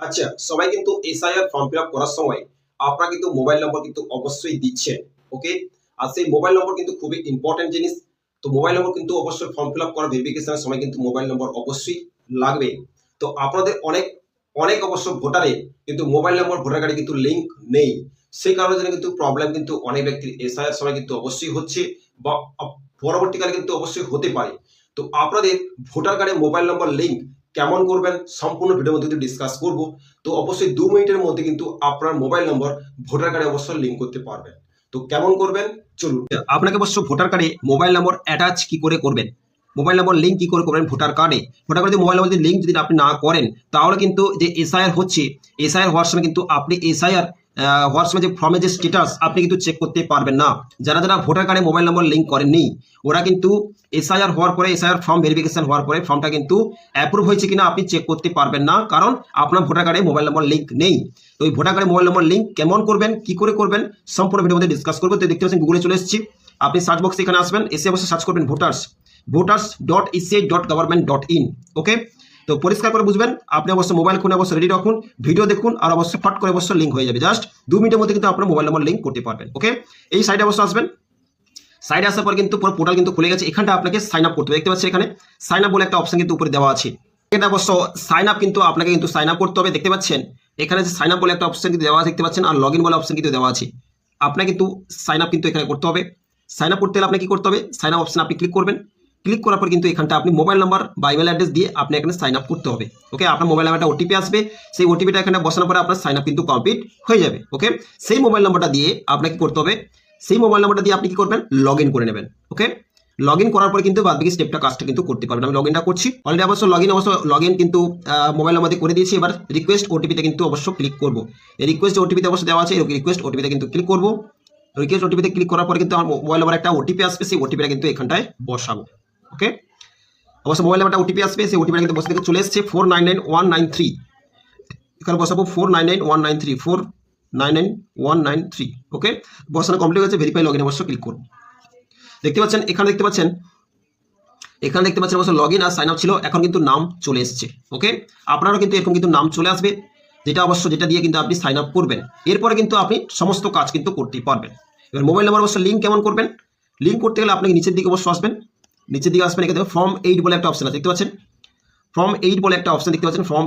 আচ্ছা সবাই কিন্তু এসআইআর ফর্ম ফিল আপ করার সময় আপনারা কিন্তু মোবাইল নম্বর কিন্তু অবশ্যই দিচ্ছেন ওকে আর সেই মোবাইল নম্বর কিন্তু খুবই ইম্পর্টেন্ট জিনিস। তো মোবাইল নম্বর কিন্তু অবশ্যই ফর্ম ফিল আপ করা ভেরিফিকেশনের সময় কিন্তু মোবাইল নম্বর অবশ্যই লাগবে। তো আপনাদের অনেক অনেক অবশ্য ভোটারে কিন্তু মোবাইল নম্বর ভোটার কার্ডে কিন্তু লিঙ্ক নেই। সেই কারণে জন্য কিন্তু প্রবলেম কিন্তু অনেক ব্যক্তির এসআইআর সময় কিন্তু অবশ্যই হচ্ছে বা পরবর্তীকালে কিন্তু অবশ্যই হতে পারে। তো আপনাদের ভোটার কার্ডে মোবাইল নম্বর লিঙ্ক কেমন করবেন, সম্পূর্ণ ভিডিওর মধ্যে ডিসকাস করব। তো অবশ্যই দু মিনিটের মধ্যে কিন্তু আপনার মোবাইল নম্বর ভোটার কার্ডে অবশ্যই লিঙ্ক করতে পারবেন। তো কেমন করবেন? চলুন। আপনাকে অবশ্য ভোটার কার্ডে মোবাইল নম্বর অ্যাটাচ কি করে করবেন? মোবাইল নম্বর লিঙ্ক কি করে করবেন ভোটার কার্ডে ভোটার কার্ডে মোবাইল নম্বর লিঙ্ক যদি আপনি না করেন, তাহলে কিন্তু যে এসআইআর হচ্ছে এসআইআর হওয়ার সময় কিন্তু আপনি এসআইআর সময় যে ফর্মের যে স্ট্যাটাস আপনি কিন্তু চেক করতে পারবেন না। যারা যারা ভোটার কার্ডে মোবাইল নম্বর লিঙ্ক করেননি, ওরা কিন্তু এসআইআর হওয়ার পরে এসআইআর ফর্ম ভেরিফিকেশন হওয়ার পরে ফর্মটা কিন্তু অ্যাপ্রুভ হয়েছে কিনা আপনি চেক করতে পারবেন না, কারণ আপনার ভোটার কার্ডে মোবাইল নম্বর লিঙ্ক নেই। তো ওই ভোটার কার্ডে মোবাইল নম্বর লিঙ্ক কেমন করবেন, কি করে করবেন, সম্পূর্ণ ভিডিওর মধ্যে ডিসকাস করব। তো দেখতে পাচ্ছেন গুগলে চলে এসেছি। আপনি সার্চ বক্সে এখানে আসবেন, এসে অবশ্যই সার্চ করবেন voters voters dot ECI dot government dot in okay তো পরিষ্কার করে বুঝবেন, আপনি অবশ্যই মোবাইল ফোনে অবশ্যই রেডি রাখুন ভিডিও দেখুন, আর অবশ্যই ফট করে অবশ্যই লিঙ্ক হয়ে যাবে। জাস্ট দু মিনিটের মধ্যে কিন্তু আপনার মোবাইল নম্বর লিঙ্ক করতে পারবেন ওকে এই সাইডে অবশ্যই আসবেন। সাইডে আসার পর কিন্তু পুরো পোর্টাল কিন্তু খুলে গেছে, এখানটা আপনাকে সাইন আপ করতে হবে। দেখতে পাচ্ছেন এখানে সাইন আপ বলে একটা অপশন কিন্তু উপরে দেওয়া আছে। এখানে অবশ্য সাইন আপ কিন্তু আপনাকে কিন্তু সাইন আপ করতে হবে, দেখতে পাচ্ছেন? এখানে যে সাইন আপ বলে একটা অপশন কিন্তু দেওয়া আছে, দেখতে পাচ্ছেন? আর লগ ইন বলে অপশন কিন্তু দেওয়া আছে। আপনাকে কিন্তু সাইন আপ কিন্তু এখানে করতে হবে। সাইন আপ করতে হলে আপনাকে কি করতে হবে? সাইন আপ অপশন আপনি ক্লিক করবেন। ক্লিক করার পর কিন্তু এখানটা আপনি মোবাইল নাম্বার বা ইমেল অ্যাড্রেস দিয়ে আপনি এখানে সাইন আপ করতে হবে। ওকে আপনার মোবাইল নাম্বারটা ওটিপি আসবে, সেই ওটিপিটা এখানে বসানোর পরে আপনার সাইন আপ কিন্তু কমপ্লিট হয়ে যাবে। ওকে সেই মোবাইল নাম্বারটা দিয়ে আপনাকে করতে হবে, সেই মোবাইল নাম্বারটা দিয়ে আপনি কি করবেন লগ করে নেবেন। ওকে লগ ইন করার পরে কিন্তু বাদ বাকি স্টেপটা কাজটা কিন্তু করতে পারবেন। আমি লগ ইনটা করছি। অলরেডি অবশ্য লগ ইন অবশ্য লগ ইন কিন্তু মোবাইল নাম্বার দিয়ে করে দিয়েছি। এবার রিকোয়েস্ট ওটিপিতে কিন্তু অবশ্য ক্লিক করব। রিকোয়েস্ট ওটিপিতে অবশ্য দেওয়া আছে রিকোয়েস্ট ওটিপিতে কিন্তু ক্লিক করব। রিকোয়েস্ট ওটিপিতে ক্লিক করার পরে কিন্তু আমার মোবাইল নাম্বার একটা ওটিপি আসবে, সেই ওটিপিটা কিন্তু এখানটায় বসাবো। ওকে? অবশ্য মোবাইল নাম্বারটা ওটিপি আসবে, সেই ওটিপিটা কিন্তু বসে থেকে চলে এসেছে four nine nine one nine three এখানে বসাবো four nine nine one nine three four nine nine one nine three okay? বসানো কমপ্লিট হয়েছে ভেরিফাই লগ ইন অবশ্য ক্লিক করুন। দেখতে পাচ্ছেন, এখানে দেখতে পাচ্ছেন, এখানে দেখতে পাচ্ছেন অবশ্য লগ ইন আর সাইন আপ ছিল, এখন কিন্তু নাম চলে এসছে, ওকে? আপনারও কিন্তু এরকম কিন্তু নাম চলে আসবে, যেটা অবশ্য যেটা দিয়ে কিন্তু আপনি সাইন আপ করবেন। এরপরে কিন্তু আপনি সমস্ত কাজ কিন্তু করতেই পারবেন। এবার মোবাইল নাম্বার অবশ্য লিঙ্ক কেমন করবেন? লিঙ্ক করতে গেলে আপনাকে নিচের দিকে অবশ্য আসবেন। নিচের দিকে আসবেন এখানে ফর্ম এইট বলে একটা অপশন আছে, দেখতে পাচ্ছেন? ফর্ম এইট বলে একটা অপশন দেখতে পাচ্ছেন ফর্ম